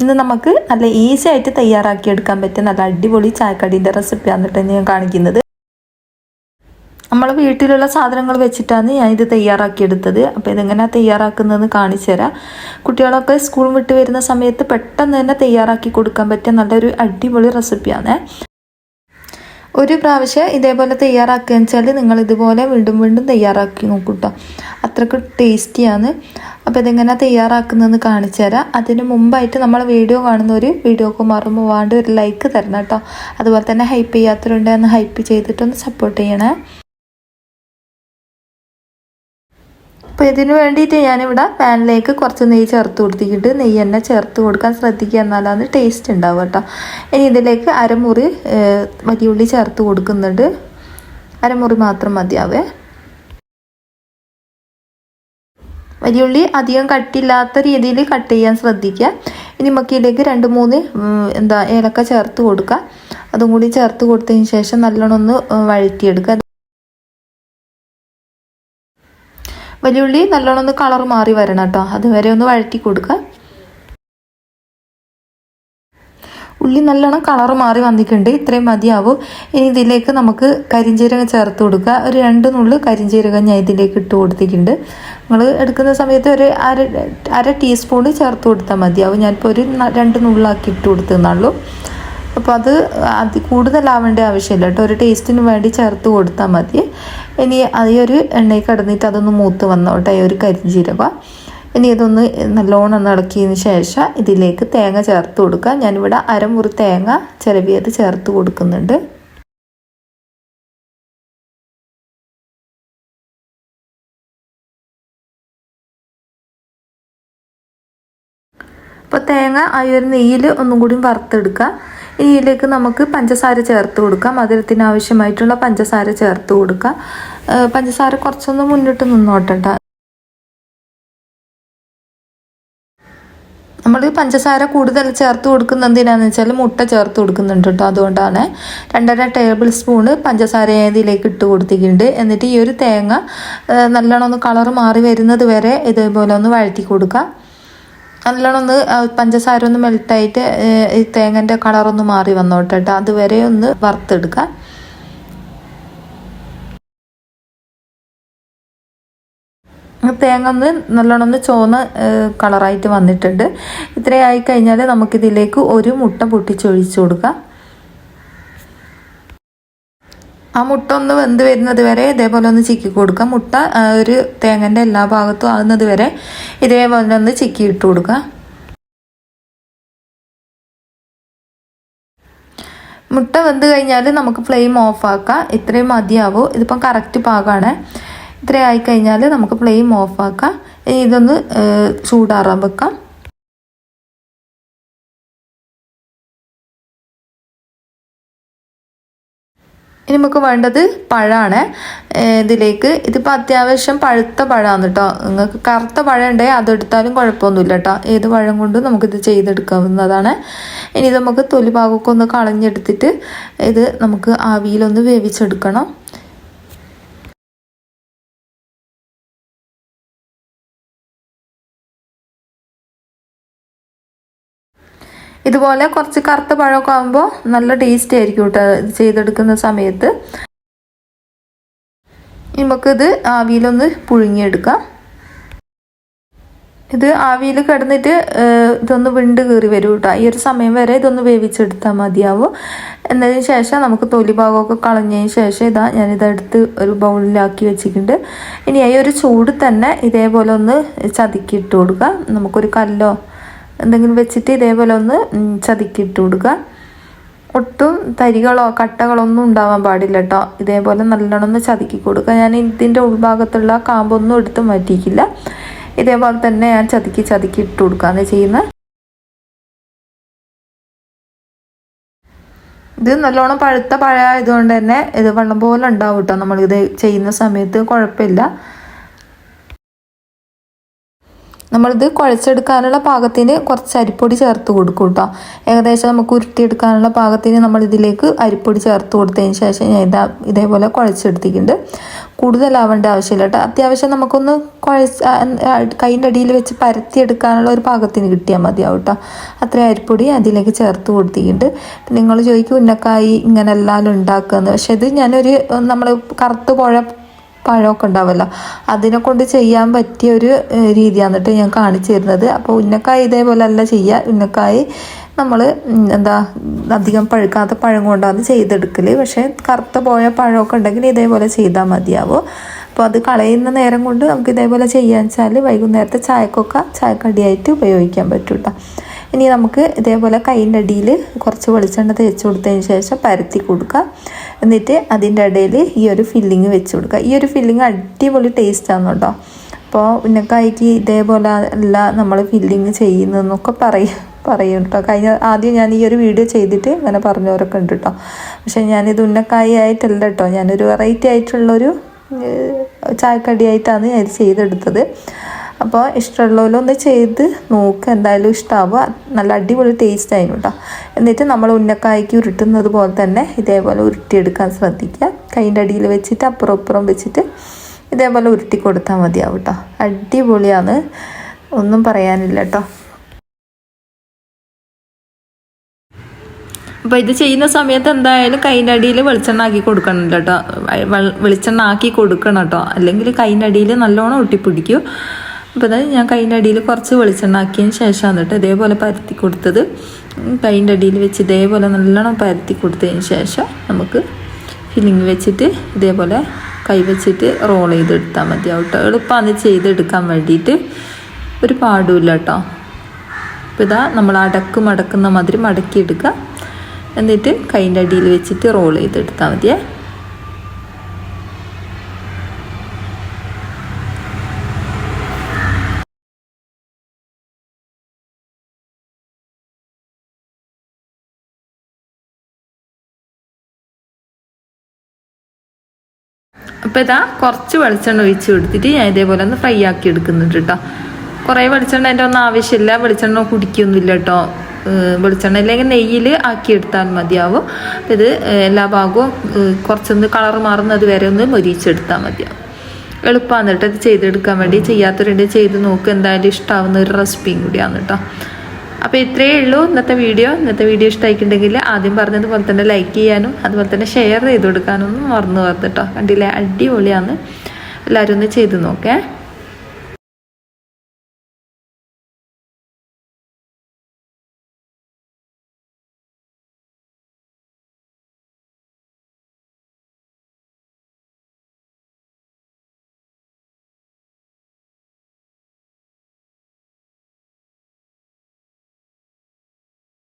ഇന്ന് നമുക്ക് നല്ല ഈസി ആയിട്ട് തയ്യാറാക്കി എടുക്കാൻ പറ്റിയ നല്ല അടിപൊളി ചായക്കടീന്റെ റെസിപ്പിയാണ് കേട്ടോ ഞാൻ കാണിക്കുന്നത്. നമ്മൾ വീട്ടിലുള്ള സാധനങ്ങൾ വെച്ചിട്ടാണ് ഞാൻ ഇത് തയ്യാറാക്കിയെടുത്തത് അപ്പോൾ ഇതെങ്ങനെയാണ് തയ്യാറാക്കുന്നതെന്ന് കാണിച്ചു തരാം. കുട്ടികളൊക്കെ സ്കൂൾ വിട്ട് വരുന്ന സമയത്ത് പെട്ടെന്ന് തന്നെ തയ്യാറാക്കി കൊടുക്കാൻ പറ്റിയ നല്ലൊരു അടിപൊളി റെസിപ്പിയാണ് ഒരു പ്രാവശ്യം ഇതേപോലെ തയ്യാറാക്കുക വെച്ചാൽ നിങ്ങൾ ഇതുപോലെ വീണ്ടും വീണ്ടും തയ്യാറാക്കി നോക്കും കേട്ടോ ടേസ്റ്റിയാണ്. അപ്പോൾ ഇതെങ്ങനെ തയ്യാറാക്കുന്നതെന്ന് കാണിച്ചു തരാം. അതിന് മുമ്പായിട്ട് നമ്മൾ വീഡിയോ കാണുന്നവർ വീഡിയോക്ക് മറന്നു ഒരു ലൈക്ക് തരണം കേട്ടോ. അതുപോലെ തന്നെ ഹൈപ്പ് ചെയ്യാത്തവരുണ്ടെന്ന് ഹൈപ്പ് ചെയ്തിട്ടൊന്ന് സപ്പോർട്ട് ചെയ്യണേ. അപ്പോൾ ഇതിന് വേണ്ടിയിട്ട് ഞാനിവിടെ പാനിലേക്ക് കുറച്ച് നെയ്യ് ചേർത്ത് കൊടുത്തിട്ട് നെയ്യ് തന്നെ ചേർത്ത് കൊടുക്കാൻ ശ്രദ്ധിക്കുക എന്നാലാണ് ടേസ്റ്റ് ഉണ്ടാവുക കേട്ടോ. ഇനി ഇതിലേക്ക് അരമുറി വലിയുള്ളി ചേർത്ത് കൊടുക്കുന്നുണ്ട്. അരമുറി മാത്രം മതിയാവേ. വലിയുള്ളി അധികം കട്ടില്ലാത്ത രീതിയിൽ കട്ട് ചെയ്യാൻ ശ്രദ്ധിക്കുക. ഇനി മക്കിയിലേക്ക് രണ്ട് മൂന്ന് എന്താ ഏലക്ക ചേർത്ത് കൊടുക്കുക. അതും കൂടി ചേർത്ത് കൊടുത്തതിന് ശേഷം നല്ലോണം ഒന്ന് വഴറ്റിയെടുക്കുക. വലിയുള്ളി നല്ലോണം ഒന്ന് കളർ മാറി വരണം കേട്ടോ. അതുവരെ ഒന്ന് വഴറ്റി കൊടുക്കുക. ഉള്ളി നല്ലോണം കളർ മാറി വന്നിട്ടുണ്ട്. ഇത്രയും മതിയാവും. ഇനി ഇതിലേക്ക് നമുക്ക് കരിഞ്ചീരകം ചേർത്ത് കൊടുക്കുക. ഒരു രണ്ട് നുള്ളു കരിഞ്ചീരകം ഞാൻ ഇതിലേക്ക് ഇട്ട് കൊടുത്തിട്ടുണ്ട്. നിങ്ങൾ എടുക്കുന്ന സമയത്ത് ഒരു അര അര ടീസ്പൂൺ ചേർത്ത് കൊടുത്താൽ മതിയാവും. ഞാനിപ്പോൾ ഒരു രണ്ട് നുള്ളാക്കി ഇട്ട് കൊടുത്തെന്നുള്ളൂ അപ്പോൾ അത് അതി കൂടുതലാവേണ്ട ആവശ്യമില്ല കേട്ടോ. ഒരു ടേസ്റ്റിന് വേണ്ടി ചേർത്ത് കൊടുത്താൽ മതി. ഇനി ഈ ഒരു എണ്ണയിൽ കിടന്നിട്ട് അതൊന്ന് മൂത്ത് വന്നോട്ടെ ഒരു കരിഞ്ചീരക. ഇനി ഇതൊന്ന് നല്ലോണം നടക്കിയതിന് ശേഷം ഇതിലേക്ക് തേങ്ങ ചേർത്ത് കൊടുക്കുക. ഞാനിവിടെ അരമുറി തേങ്ങ ചിരവിയത് ചേർത്ത് കൊടുക്കുന്നുണ്ട്. അപ്പോൾ തേങ്ങ ആ ഒരു നെയ്യിൽ ഒന്നും കൂടി വറുത്തെടുക്കുക. ഇതിലേക്ക് നമുക്ക് പഞ്ചസാര ചേർത്ത് കൊടുക്കാം. മധുരത്തിന് ആവശ്യമായിട്ടുള്ള പഞ്ചസാര ചേർത്ത് കൊടുക്കാം. പഞ്ചസാര കുറച്ചൊന്ന് മുന്നിട്ട് നിന്നോട്ടണ്ട നമ്മൾ പഞ്ചസാര കൂടുതൽ ചേർത്ത് കൊടുക്കുന്ന എന്തിനാന്ന് വെച്ചാൽ മുട്ട ചേർത്ത് കൊടുക്കുന്നുണ്ട് കേട്ടോ. അതുകൊണ്ടാണ്. രണ്ടര ടേബിൾ സ്പൂണ് പഞ്ചസാര ഇതിലേക്ക് ഇട്ട് കൊടുത്തിട്ടുണ്ട്. എന്നിട്ട് ഈ ഒരു തേങ്ങ നല്ലോണം ഒന്ന് കളർ മാറി വരുന്നത് വരെ ഇതേപോലെ ഒന്ന് വഴറ്റി കൊടുക്കുക നല്ലോണം ഒന്ന് പഞ്ചസാര ഒന്ന് മെൽട്ടായിട്ട് ഈ തേങ്ങന്റെ കളറൊന്ന് മാറി വന്നോട്ടെ കേട്ടോ അതുവരെ ഒന്ന് വറുത്തെടുക്കുക തേങ്ങ ഒന്ന് നല്ലോണം ഒന്ന് ചുവന്ന കളറായിട്ട് വന്നിട്ടുണ്ട്. ഇത്രയായി കഴിഞ്ഞാൽ നമുക്കിതിലേക്ക് ഒരു മുട്ട പൊട്ടിച്ചൊഴിച്ചു കൊടുക്കാം. ആ മുട്ട ഒന്ന് വെന്ത് വരുന്നത് വരെ ഇതേപോലെ ഒന്ന് ചിക്കി കൊടുക്കുക മുട്ട ഒരു തേങ്ങന്റെ എല്ലാ ഭാഗത്തും ആകുന്നത് വരെ ഇതേപോലെ ഒന്ന് ചിക്കി ഇട്ട് കൊടുക്കുക മുട്ട വെന്ത് കഴിഞ്ഞാൽ നമുക്ക് ഫ്ലെയിം ഓഫ് ഇത്രയും മതിയാവും. ഇതിപ്പം കറക്റ്റ് പാകമാണ് ഇത്രയും ആയി കഴിഞ്ഞാൽ നമുക്ക് ഫ്ലെയിം ഓഫ് ഇതൊന്ന് ചൂടാറാൻ വെക്കാം. ഇനി നമുക്ക് വേണ്ടത് പഴമാണ് ഇതിലേക്ക് ഇതിപ്പോൾ അത്യാവശ്യം പഴുത്ത പഴമാണ് കേട്ടോ നിങ്ങൾക്ക് കറുത്ത പഴം ഉണ്ടെങ്കിൽ അതെടുത്താലും കുഴപ്പമൊന്നുമില്ല കേട്ടോ ഏത് പഴം കൊണ്ടും നമുക്കിത് ചെയ്തെടുക്കാവുന്നതാണ്. ഇനി ഇത് നമുക്ക് തൊലി ഭാഗമൊക്കെ ഒന്ന് കളഞ്ഞെടുത്തിട്ട് ഇത് നമുക്ക് ആവിയിലൊന്ന് വേവിച്ചെടുക്കണം. ഇതുപോലെ കുറച്ച് കറുത്ത പഴമൊക്കെ ആകുമ്പോൾ നല്ല ടേസ്റ്റ് ആയിരിക്കും കേട്ടോ ഇത് ചെയ്തെടുക്കുന്ന സമയത്ത്. നമുക്കിത് ആവിയിലൊന്ന് പുഴുങ്ങിയെടുക്കാം. ഇത് ആവിയിൽ കിടന്നിട്ട് ഇതൊന്ന് വിണ്ട് കയറി വരും കേട്ടോ ഈ ഒരു സമയം വരെ ഇതൊന്ന് വേവിച്ചെടുത്താൽ മതിയാവും. എന്നതിന് ശേഷം നമുക്ക് തൊലി ഭാഗമൊക്കെ കളഞ്ഞതിന് ശേഷം ഇതാ ഞാനിതെടുത്ത് ഒരു ബൗളിലാക്കി വെച്ചിട്ടുണ്ട്. ഇനി ഈ ഒരു ചൂട് തന്നെ ഇതേപോലെ ഒന്ന് ചതുക്കിയിട്ട് കൊടുക്കുക നമുക്കൊരു കല്ലോ എന്തെങ്കിലും വെച്ചിട്ട് ഇതേപോലെ ഒന്ന് ചതിക്കിട്ട് കൊടുക്കുക. ഒട്ടും തരികളോ കട്ടകളോ ഒന്നും ഉണ്ടാവാൻ പാടില്ല കേട്ടോ ഇതേപോലെ നല്ലോണം ഒന്ന് ചതുക്കി കൊടുക്കുക. ഞാൻ ഇതിന്റെ ഉൾഭാഗത്തുള്ള കാമ്പൊന്നും എടുത്ത് മാറ്റിയിട്ടില്ല. ഇതേപോലെ തന്നെ ഞാൻ ചതുക്കി ചതുക്കി ഇട്ട് കൊടുക്കുകയാണ് ചെയ്യുന്നത് ഇത് നല്ലോണം പഴുത്ത പഴ ആയതുകൊണ്ട് തന്നെ ഇത് വെള്ളം പോലെ ഉണ്ടാവും കേട്ടോ നമ്മളിത് ചെയ്യുന്ന സമയത്ത് കുഴപ്പമില്ല. നമ്മളിത് കുഴച്ചെടുക്കാനുള്ള പാകത്തിന് കുറച്ച് അരിപ്പൊടി ചേർത്ത് കൊടുക്കും കേട്ടോ ഏകദേശം നമുക്ക് ഉരുട്ടിയെടുക്കാനുള്ള പാകത്തിന് നമ്മൾ ഇതിലേക്ക് അരിപ്പൊടി ചേർത്ത് കൊടുത്തതിന് ശേഷം ഞാൻ ഇതാ ഇതേപോലെ കുഴച്ചെടുത്തിട്ടുണ്ട്. കൂടുതലാവേണ്ട ആവശ്യമില്ല കേട്ടോ അത്യാവശ്യം നമുക്കൊന്ന് കുഴച്ച് കൈന്റെ അടിയിൽ വെച്ച് പരത്തിയെടുക്കാനുള്ള ഒരു പാകത്തിന് കിട്ടിയാൽ മതിയാവും കേട്ടോ അത്രയും അരിപ്പൊടി അതിലേക്ക് ചേർത്ത് കൊടുത്തിട്ടുണ്ട്. നിങ്ങൾ ചോദിക്കും ഉന്നക്കായി ഇങ്ങനെ എല്ലാം ഉണ്ടാക്കുന്നത് പക്ഷെ ഇത് ഞാനൊരു നമ്മൾ കറുത്ത് പുഴ പഴമൊക്കെ ഉണ്ടാവുമല്ലോ. അതിനെ കൊണ്ട് ചെയ്യാൻ പറ്റിയ ഒരു രീതിയാണ് കേട്ടോ ഞാൻ കാണിച്ചു തരുന്നത്. അപ്പോൾ ഉന്നക്കായ ഇതേപോലെ അല്ല ചെയ്യുക ഉന്നക്കായ നമ്മൾ എന്താ അധികം പഴുക്കാത്ത പഴം കൊണ്ടാണ് ചെയ്തെടുക്കൽ പക്ഷേ കറുത്ത പോയ പഴമൊക്കെ ഉണ്ടെങ്കിൽ ഇതേപോലെ ചെയ്താൽ മതിയാവും. അപ്പോൾ അത് കളയുന്ന നേരം കൊണ്ട് നമുക്ക് ഇതേപോലെ ചെയ്യാന്ന് വെച്ചാൽ വൈകുന്നേരത്തെ ചായക്കൊക്കെ ചായക്കടിയായിട്ട് ഉപയോഗിക്കാൻ പറ്റൂട്ടോ. ഇനി നമുക്ക് ഇതേപോലെ കൈന്റെ അടിയിൽ കുറച്ച് വെളിച്ചെണ്ണ തേച്ച് കൊടുത്തതിന് ശേഷം പരത്തി കൊടുക്കുക. എന്നിട്ട് അതിന്റെ ഇടയിൽ ഈ ഒരു ഫില്ലിങ് വെച്ച് കൊടുക്കുക. ഈ ഒരു ഫില്ലിങ് അടിപൊളി ടേസ്റ്റാണ് കേട്ടോ. അപ്പോൾ ഉന്നക്കായ്ക്ക് ഇതേപോലെ അല്ല നമ്മൾ ഫില്ലിങ് ചെയ്യുന്നതെന്നൊക്കെ പറയും പറയും കേട്ടോ. കഴിഞ്ഞ ആദ്യം ഞാൻ ഈ ഒരു വീഡിയോ ചെയ്തിട്ട് ഇങ്ങനെ പറഞ്ഞവരൊക്കെ ഉണ്ട് കേട്ടോ. പക്ഷേ ഞാനിത് ഉന്നക്കായ ആയിട്ടല്ല കേട്ടോ. ഞാനൊരു വെറൈറ്റി ആയിട്ടുള്ളൊരു ചായക്കടി ചായക്കടിയായിട്ടാണ് ഞാൻ ഇത് ചെയ്തെടുത്തത്. അപ്പോൾ ഇഷ്ടമുള്ളവരൊന്ന് ചെയ്ത് നോക്കുക എന്തായാലും ഇഷ്ടമാവുക നല്ല അടിപൊളി ടേസ്റ്റ് ആയിരുന്നു കേട്ടോ എന്നിട്ട് നമ്മൾ ഉന്നക്കായ്ക്ക് ഉരുട്ടുന്നത് പോലെ തന്നെ ഇതേപോലെ ഉരുട്ടിയെടുക്കാൻ ശ്രദ്ധിക്കുക. കൈന്റെ അടിയിൽ വെച്ചിട്ട് അപ്പുറം അപ്പുറം വെച്ചിട്ട് ഇതേപോലെ ഉരുട്ടി കൊടുത്താൽ മതിയാവും കേട്ടോ അടിപൊളിയാണ്. ഒന്നും പറയാനില്ല കേട്ടോ അപ്പോൾ ഇത് ചെയ്യുന്ന സമയത്ത് എന്തായാലും കൈന്റെ അടിയിൽ വെളിച്ചെണ്ണ ആക്കി കൊടുക്കണം കേട്ടോ വെളിച്ചെണ്ണ ആക്കി കൊടുക്കണം കേട്ടോ അല്ലെങ്കിൽ കൈന്റെ അടിയിൽ നല്ലോണം ഒട്ടിപ്പിടിക്കും അപ്പോൾ അതായത് ഞാൻ കൈന്റെ അടിയിൽ കുറച്ച് വെളിച്ചെണ്ണ ആക്കിയതിന് ശേഷമാണ് കേട്ടോ ഇതേപോലെ പരത്തി കൊടുത്തത്. കൈന്റെ അടിയിൽ വെച്ച് ഇതേപോലെ നല്ലോണം പരത്തി കൊടുത്തതിന് ശേഷം നമുക്ക് ഫില്ലിങ് വെച്ചിട്ട് ഇതേപോലെ കൈ വെച്ചിട്ട് റോൾ ചെയ്തെടുത്താൽ മതിയാവും കേട്ടോ. എളുപ്പമാണ് ചെയ്തെടുക്കാൻ വേണ്ടിയിട്ട് ഒരു പാടുമില്ല കേട്ടോ. അപ്പോൾ ഇതാ നമ്മൾ അടക്ക് മടക്കുന്ന മാതിരി മടക്കിയെടുക്കുക. എന്നിട്ട് കൈന്റെ അടിയിൽ വെച്ചിട്ട് റോൾ ചെയ്തെടുത്താൽ മതിയേ. അപ്പോൾ ഇതാ കുറച്ച് വെളിച്ചെണ്ണ ഒഴിച്ച് കൊടുത്തിട്ട് ഞാൻ ഇതേപോലെ ഒന്ന് ഫ്രൈ ആക്കി എടുക്കുന്നുണ്ട് കേട്ടോ കുറേ വെളിച്ചെണ്ണ എന്റെ ഒന്നും ആവശ്യമില്ല. വെളിച്ചെണ്ണ കുടിക്കൊന്നുമില്ല കേട്ടോ വെളിച്ചെണ്ണ അല്ലെങ്കിൽ നെയ്യിൽ ആക്കി എടുത്താൽ മതിയാവും. ഇത് എല്ലാ ഭാഗവും കുറച്ചൊന്ന് കളർ മാറുന്നത് വരെ ഒന്ന് മൊരിച്ചെടുത്താൽ മതിയാവും. എളുപ്പമാണ് കേട്ടോ ഇത് ചെയ്തെടുക്കാൻ വേണ്ടി. ചെയ്യാത്തവരുണ്ട് ചെയ്ത് നോക്കുക എന്തായാലും ഇഷ്ടമാവുന്ന ഒരു റെസിപ്പിയും കൂടിയാണ് കേട്ടോ അപ്പോൾ ഇത്രയേ ഉള്ളൂ ഇന്നത്തെ വീഡിയോ. ഇന്നത്തെ വീഡിയോ ഇഷ്ടമായിട്ടുണ്ടെങ്കിൽ ആദ്യം പറഞ്ഞതുപോലെ തന്നെ ലൈക്ക് ചെയ്യാനും അതുപോലെ തന്നെ ഷെയർ ചെയ്ത് കൊടുക്കാനൊന്നും മറന്നു പോകരുത് കേട്ടോ. കണ്ടില്ലേ? അടിപൊളിയാണ്. എല്ലാവരും ഒന്ന് ചെയ്ത് നോക്കേ.